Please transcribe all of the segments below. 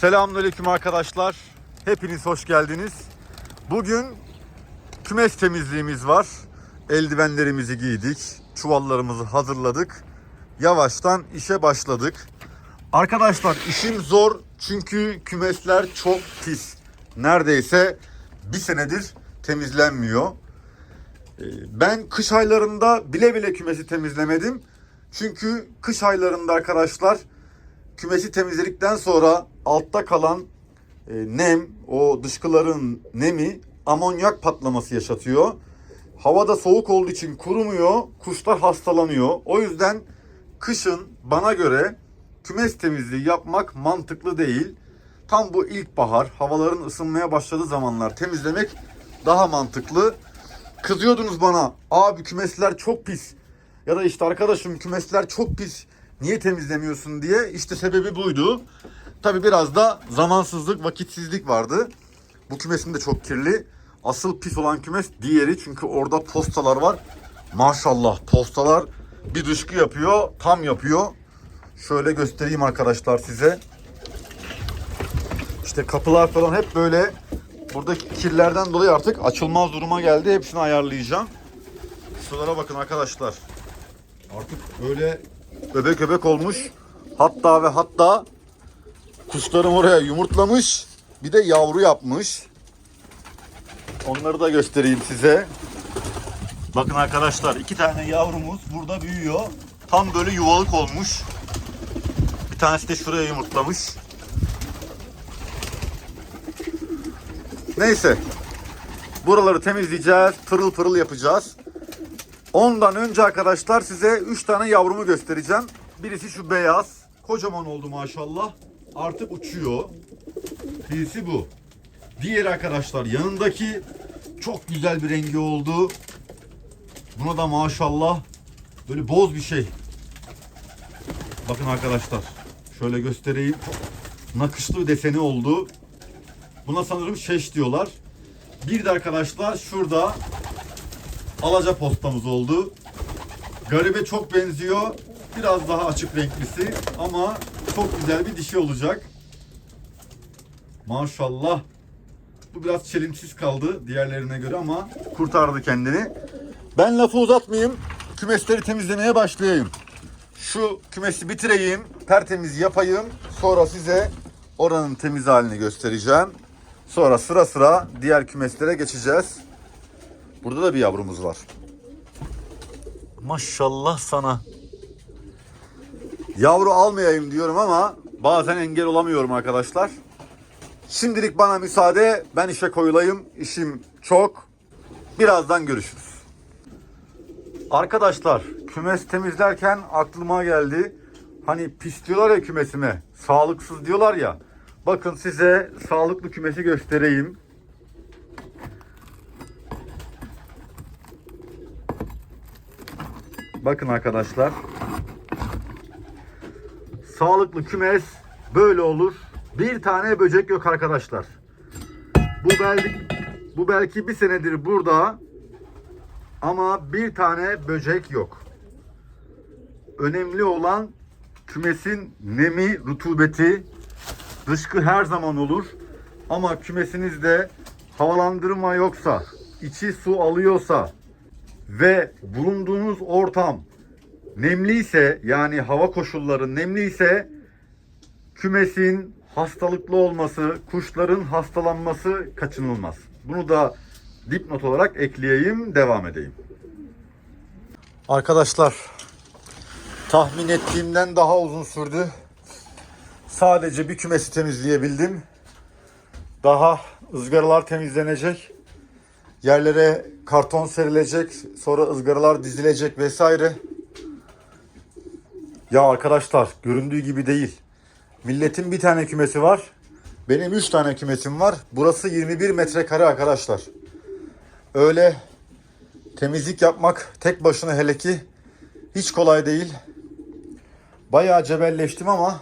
Selamünaleyküm arkadaşlar. Hepiniz hoş geldiniz. Bugün kümes temizliğimiz var. Eldivenlerimizi giydik. Çuvallarımızı hazırladık. Yavaştan işe başladık. Arkadaşlar işim zor çünkü kümesler çok pis. Neredeyse bir senedir temizlenmiyor. Ee, Ben kış aylarında bile bile kümesi temizlemedim. Çünkü kış aylarında arkadaşlar kümesi temizledikten sonra altta kalan e, nem, o dışkıların nemi amonyak patlaması yaşatıyor. Havada soğuk olduğu için kurumuyor, kuşlar hastalanıyor. O yüzden kışın bana göre kümes temizliği yapmak mantıklı değil. Tam bu ilkbahar, havaların ısınmaya başladığı zamanlar temizlemek daha mantıklı. Kızıyordunuz bana, abi kümesler çok pis. Ya da işte arkadaşım kümesler çok pis. Niye temizlemiyorsun diye. İşte sebebi buydu. Tabi biraz da zamansızlık, vakitsizlik vardı. Bu kümesim de çok kirli. Asıl pis olan kümes diğeri. Çünkü orada postalar var. Maşallah postalar bir dışkı yapıyor. Tam yapıyor. Şöyle göstereyim arkadaşlar size. İşte kapılar falan hep böyle buradaki kirlerden dolayı artık açılmaz duruma geldi. Hepsini ayarlayacağım. Sulara bakın arkadaşlar. Artık böyle öbek öbek olmuş. Hatta ve hatta kuşlarım oraya yumurtlamış. Bir de yavru yapmış. Onları da göstereyim size. Bakın arkadaşlar iki tane yavrumuz burada büyüyor. Tam böyle yuvalık olmuş. Bir tanesi de şuraya yumurtlamış. Neyse. Buraları temizleyeceğiz. Pırıl pırıl yapacağız. Ondan önce arkadaşlar size 3 tane yavrumu göstereceğim. Birisi şu beyaz. Kocaman oldu maşallah. Artık uçuyor. Birisi bu. Diğeri arkadaşlar yanındaki çok güzel bir rengi oldu. Buna da maşallah böyle boz bir şey. Bakın arkadaşlar. Şöyle göstereyim. Nakışlı bir deseni oldu. Buna sanırım şeş diyorlar. Bir de arkadaşlar şurada alaca postamız oldu. Garibe çok benziyor. Biraz daha açık renklisi ama çok güzel bir dişi olacak. Maşallah. Bu biraz çelimsiz kaldı diğerlerine göre ama kurtardı kendini. Ben lafı uzatmayayım. Kümesleri temizlemeye başlayayım. Şu kümesi bitireyim, tertemiz yapayım. Sonra size oranın temiz halini göstereceğim. Sonra sıra sıra diğer kümeslere geçeceğiz. Burada da bir yavrumuz var. Maşallah sana. Yavru almayayım diyorum ama bazen engel olamıyorum arkadaşlar. Şimdilik bana müsaade. Ben işe koyulayım. İşim çok. Birazdan görüşürüz. Arkadaşlar kümes temizlerken aklıma geldi. Hani pis diyorlar ya kümesime. Sağlıksız diyorlar ya. Bakın size sağlıklı kümesi göstereyim. Bakın arkadaşlar. Sağlıklı kümes böyle olur. Bir tane böcek yok arkadaşlar. Bu belki bu belki bir senedir burada ama bir tane böcek yok. Önemli olan kümesin nemi, rutubeti, dışkı her zaman olur. Ama kümesinizde havalandırma yoksa, içi su alıyorsa ve bulunduğunuz ortam nemliyse yani hava koşulları nemliyse kümesin hastalıklı olması, kuşların hastalanması kaçınılmaz. Bunu da dipnot olarak ekleyeyim, devam edeyim. Arkadaşlar, tahmin ettiğimden daha uzun sürdü. Sadece bir kümesi temizleyebildim. Daha ızgaralar temizlenecek. Yerlere karton serilecek. Sonra ızgaralar dizilecek vesaire. Ya arkadaşlar göründüğü gibi değil. Milletin bir tane kümesi var. Benim 3 tane kümesim var. Burası 21 metrekare arkadaşlar. Öyle temizlik yapmak tek başına hele ki hiç kolay değil. Bayağı cebelleştim ama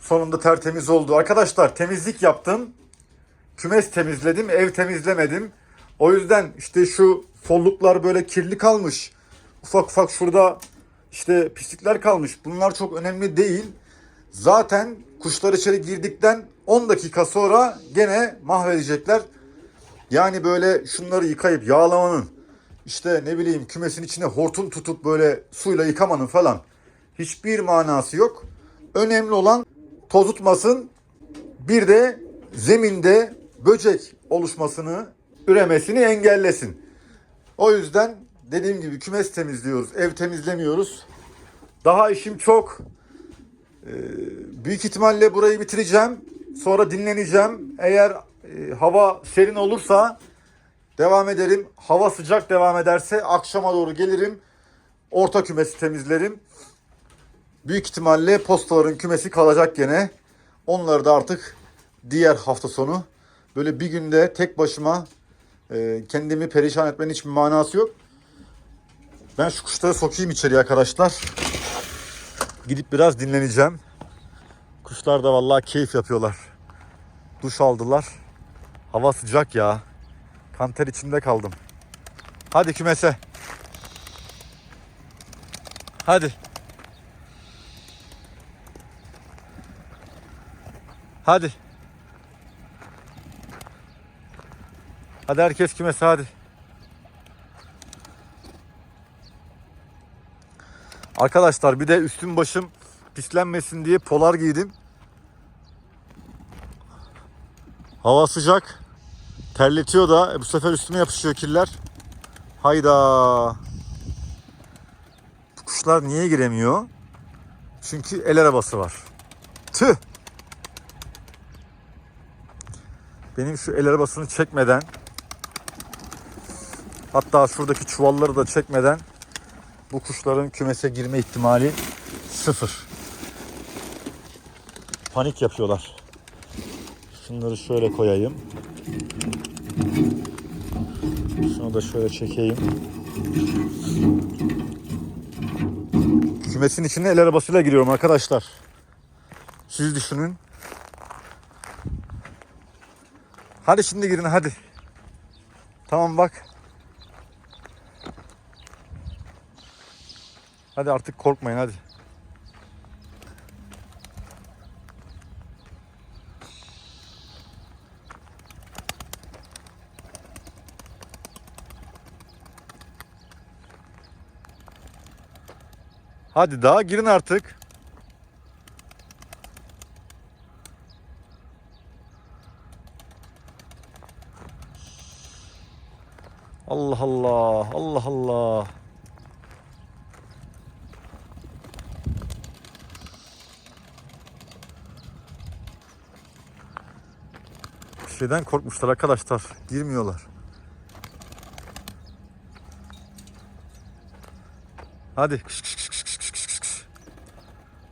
sonunda tertemiz oldu. Arkadaşlar temizlik yaptım. Kümes temizledim, ev temizlemedim. O yüzden işte şu folluklar böyle kirli kalmış. Ufak ufak şurada işte pislikler kalmış. Bunlar çok önemli değil. Zaten Kuşlar içeri girdikten 10 dakika sonra gene mahvedecekler. Yani böyle şunları yıkayıp yağlamanın işte ne bileyim kümesin içine hortum tutup böyle suyla yıkamanın falan hiçbir manası yok. Önemli olan tozutmasın bir de zeminde böcek oluşmasını, üremesini engellesin. O yüzden dediğim gibi kümes temizliyoruz, ev temizlemiyoruz. Daha işim çok. Ee, büyük ihtimalle burayı bitireceğim. Sonra dinleneceğim. Eğer e, hava serin olursa devam ederim. Hava sıcak devam ederse akşama doğru gelirim. Orta kümesi temizlerim. Büyük ihtimalle postaların kümesi kalacak gene. Onları da artık diğer hafta sonu böyle bir günde tek başıma e, kendimi perişan etmenin hiçbir manası yok. Ben şu kuşları sokayım içeriye arkadaşlar. Gidip biraz dinleneceğim. Kuşlar da vallahi keyif yapıyorlar. Duş aldılar. Hava sıcak ya. Kanter içinde kaldım. Hadi kümese. Hadi. Hadi. Hadi herkes kümese hadi. Arkadaşlar bir de üstüm başım pislenmesin diye polar giydim. Hava sıcak. Terletiyor da E, bu sefer üstüme yapışıyor kirler. Hayda. Bu kuşlar niye giremiyor? Çünkü el arabası var. Tüh. Benim şu el arabasını çekmeden hatta şuradaki çuvalları da çekmeden bu kuşların kümese girme ihtimali sıfır. Panik yapıyorlar. Şunları şöyle koyayım. Şunu da şöyle çekeyim. Kümesin içine el arabasıyla giriyorum arkadaşlar. Siz düşünün. Hadi şimdi girin hadi. Tamam bak. Hadi artık korkmayın hadi. Hadi daha girin artık. şeyden korkmuşlar arkadaşlar. Girmiyorlar. Hadi.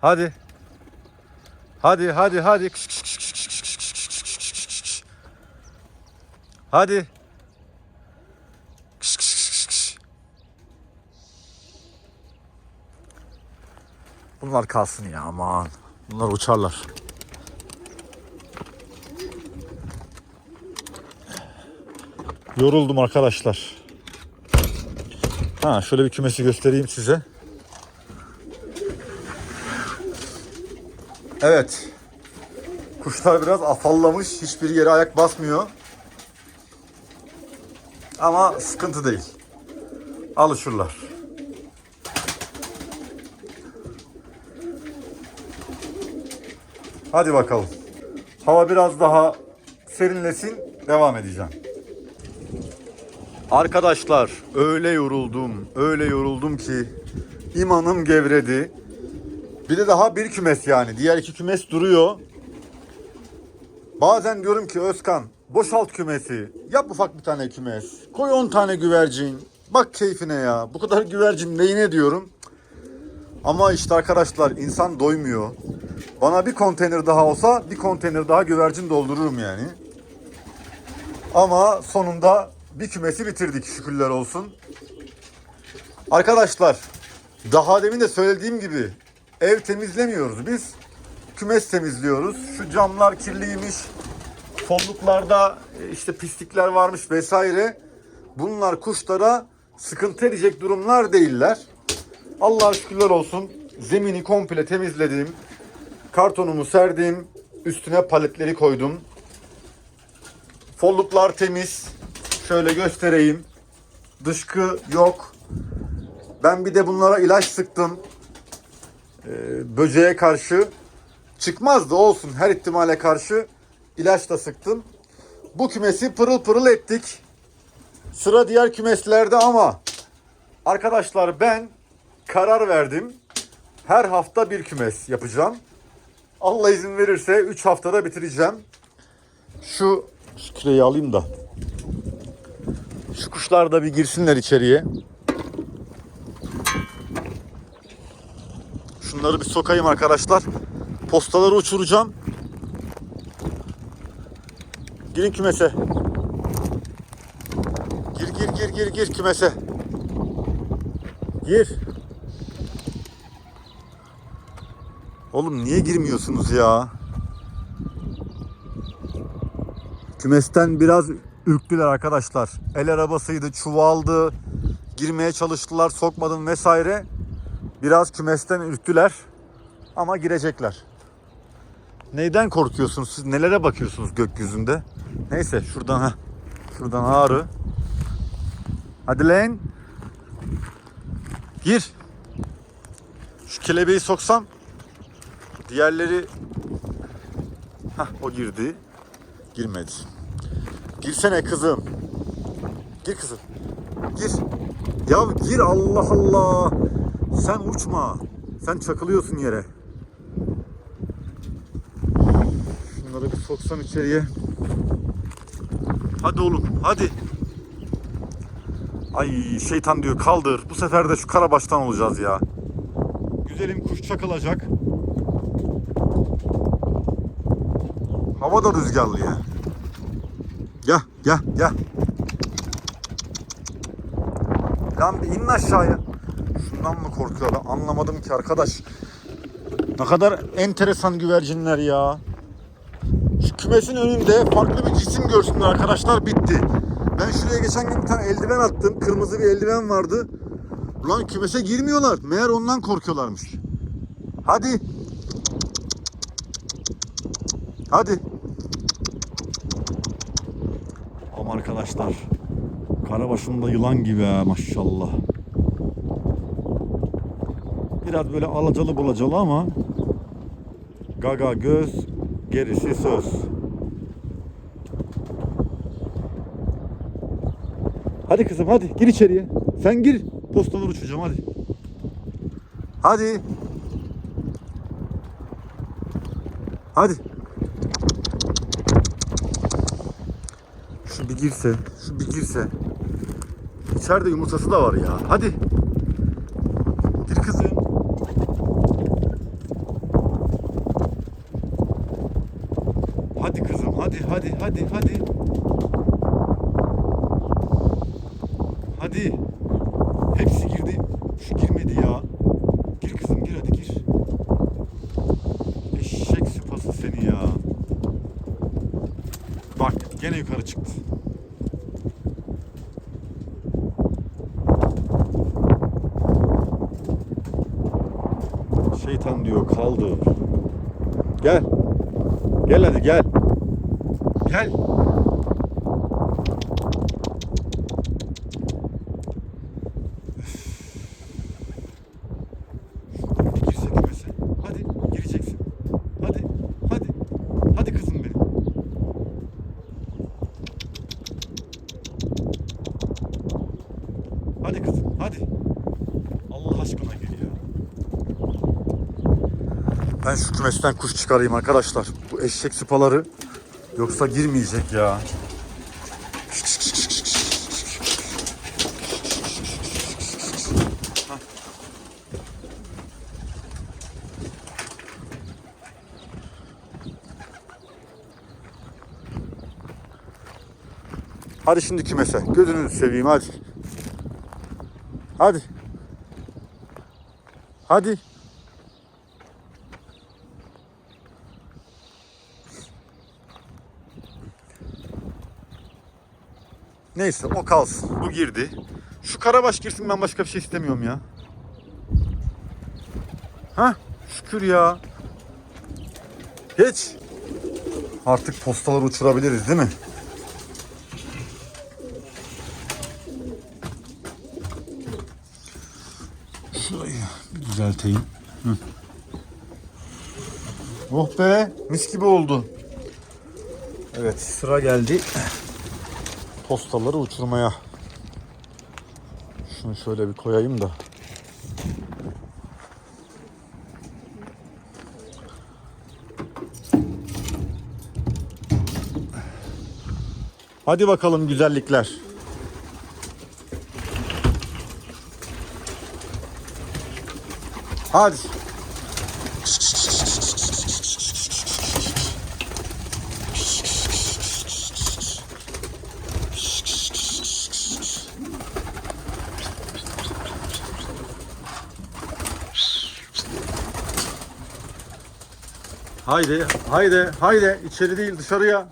Hadi. Hadi hadi hadi. Hadi. Bunlar kalsın ya aman. Bunlar uçarlar. Yoruldum arkadaşlar. Ha şöyle bir kümesi göstereyim size. Evet. Kuşlar biraz afallamış. Hiçbir yere ayak basmıyor. Ama sıkıntı değil. Alışırlar. Hadi bakalım. Hava biraz daha serinlesin. Devam edeceğim. Arkadaşlar öyle yoruldum, öyle yoruldum ki imanım gevredi. Bir de daha bir kümes yani. Diğer iki kümes duruyor. Bazen diyorum ki Özkan boşalt kümesi. Yap ufak bir tane kümes. Koy 10 tane güvercin. Bak keyfine ya. Bu kadar güvercin neyine diyorum. Ama işte arkadaşlar insan doymuyor. Bana bir konteyner daha olsa bir konteyner daha güvercin doldururum yani. Ama sonunda bir kümesi bitirdik şükürler olsun. Arkadaşlar daha demin de söylediğim gibi ev temizlemiyoruz biz. Kümes temizliyoruz. Şu camlar kirliymiş. Fonluklarda e, işte pislikler varmış vesaire. Bunlar kuşlara sıkıntı edecek durumlar değiller. Allah'a şükürler olsun. Zemini komple temizledim. Kartonumu serdim. Üstüne paletleri koydum. Folluklar temiz. Şöyle göstereyim. Dışkı yok. Ben bir de bunlara ilaç sıktım. Ee, böceğe karşı. Çıkmaz da olsun her ihtimale karşı ilaç da sıktım. Bu kümesi pırıl pırıl ettik. Sıra diğer kümeslerde ama arkadaşlar ben karar verdim. Her hafta bir kümes yapacağım. Allah izin verirse 3 haftada bitireceğim. Şu, şu küreyi alayım da. Şu kuşlar da bir girsinler içeriye. Şunları bir sokayım arkadaşlar. Postaları uçuracağım. Girin kümese. Gir gir gir gir gir kümese. Gir. Oğlum niye girmiyorsunuz ya? Kümesten biraz ürktüler arkadaşlar. El arabasıydı, çuvaldı. Girmeye çalıştılar, sokmadım vesaire. Biraz kümesten ürktüler. Ama girecekler. Neyden korkuyorsunuz siz? Nelere bakıyorsunuz gökyüzünde? Neyse şuradan ha. Şuradan ağrı. Hadi lan. Gir. Şu kelebeği soksam diğerleri Hah o girdi. Girmedi. Girsene kızım. Gir kızım. Gir. Ya gir Allah Allah. Sen uçma. Sen çakılıyorsun yere. Şunları bir soksam içeriye. Hadi oğlum hadi. Ay şeytan diyor kaldır. Bu sefer de şu karabaştan olacağız ya. Güzelim kuş çakılacak. Hava da rüzgarlı ya. Gel gel. Lan bir inin aşağıya. Şundan mı korkuyor lan? Anlamadım ki arkadaş. Ne kadar enteresan güvercinler ya. Şu kümesin önünde farklı bir cisim görsünler arkadaşlar bitti. Ben şuraya geçen gün bir tane eldiven attım. Kırmızı bir eldiven vardı. Ulan kümese girmiyorlar. Meğer ondan korkuyorlarmış. Hadi. Hadi. Ama arkadaşlar. Karabaşında yılan gibi ha maşallah. Biraz böyle alacalı bulacalı ama gaga göz gerisi söz. Hadi kızım hadi gir içeriye. Sen gir. Postalar uçacağım hadi. Hadi. Hadi. Şu bir girse, şu bir girse. İçeride yumurtası da var ya. Hadi. Gir kızım. Hadi kızım, hadi, hadi, hadi, hadi. Hadi. Hepsi girdi. Şu girmedi ya. Gir kızım, gir hadi gir. Eşek sıpası seni ya. Gene yukarı çıktı. Şeytan diyor kaldır. Gel. Gel hadi gel. Gel. Şurada bir girse girmese. Hadi gireceksin. Hadi. Hadi. Hadi kızım benim. Hadi kızım hadi. Allah aşkına gel ya. Ben şu kümesten kuş çıkarayım arkadaşlar. Bu eşek sıpaları yoksa girmeyecek ya. Hadi şimdi kümese. Gözünüzü seveyim hadi. Hadi. Hadi. Neyse o kalsın. Bu girdi. Şu karabaş girsin ben başka bir şey istemiyorum ya. Ha? Şükür ya. Geç. Artık postaları uçurabiliriz değil mi? Şurayı bir düzelteyim. Hı. Oh be mis gibi oldu. Evet sıra geldi postaları uçurmaya. Şunu şöyle bir koyayım da. Hadi bakalım güzellikler. Hadi. Haydi, haydi, haydi. içeri değil dışarıya.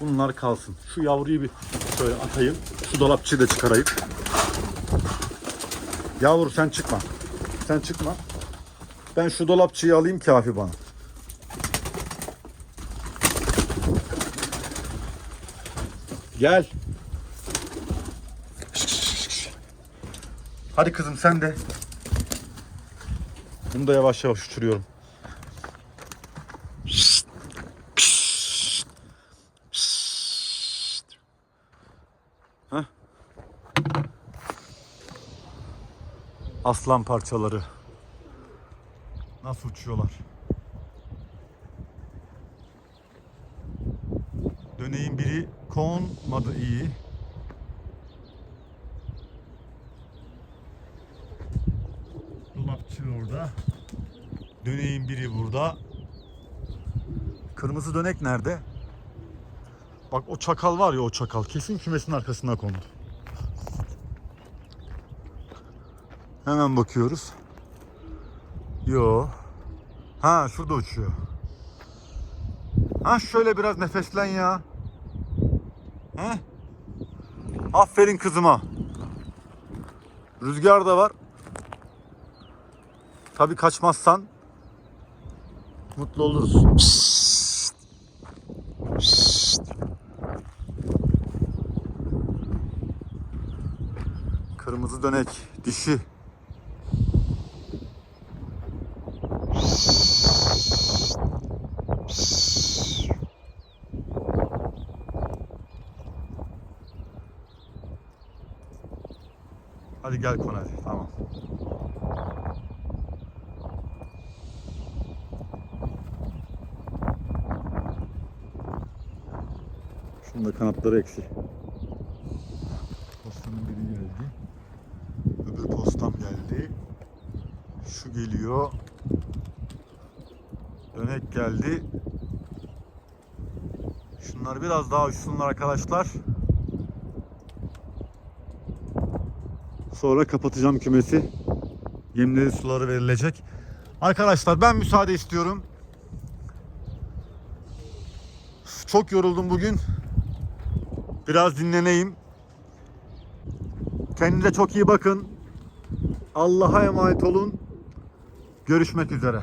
Bunlar kalsın. Şu yavruyu bir şöyle atayım. Şu dolapçıyı da çıkarayım. Yavru sen çıkma. Sen çıkma. Ben şu dolapçıyı alayım kafi bana. Gel. Hadi kızım sen de. Bunu da yavaş yavaş uçuruyorum. Aslan parçaları. Nasıl uçuyorlar? Döneğin biri konmadı iyi. Dolapçı orada. Döneğin biri burada. Kırmızı dönek nerede? Bak o çakal var ya o çakal. Kesin kümesin arkasına kondu. Hemen bakıyoruz. Yo. Ha şurada uçuyor. Ha şöyle biraz nefeslen ya. He? Aferin kızıma. Rüzgar da var. Tabii kaçmazsan mutlu oluruz. Psst. Psst. Kırmızı dönek, dişi. Gel kon hadi. Tamam. Şunun da kanatları eksik. Postanın biri geldi. Öbür postam geldi. Şu geliyor. Dönek geldi. Şunlar biraz daha uçsunlar arkadaşlar. Sonra kapatacağım kümesi. Yemleri suları verilecek. Arkadaşlar ben müsaade istiyorum. Çok yoruldum bugün. Biraz dinleneyim. Kendinize çok iyi bakın. Allah'a emanet olun. Görüşmek üzere.